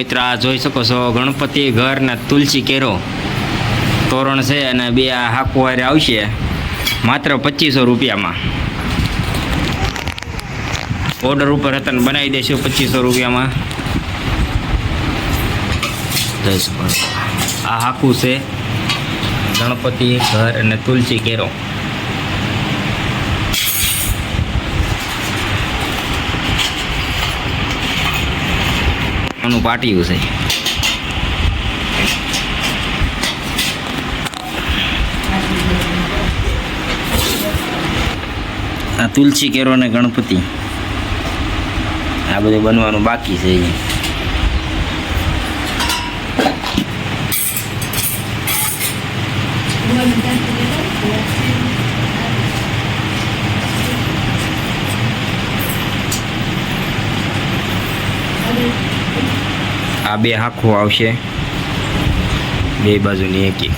મિત્ર, આ જોઈ શકો છો, ગણપતિ ઘર ને તુલસી કેરો તોરણ છે અને બે આ હાકુવારે આવશે, માત્ર પચીસો રૂપિયામાં. ઓર્ડર ઉપર હતા બનાવી દઈશું પચીસો રૂપિયામાં. આ હાકું છે ગણપતિ ઘર અને તુલસી કેરો. આનું પાટિયું છે. આ તુલસી કેરો અને ગણપતિ. આ બધું બનવાનું બાકી છે અહીંયા. આ બે હાખું આવશે. બે બાજુની એક. એક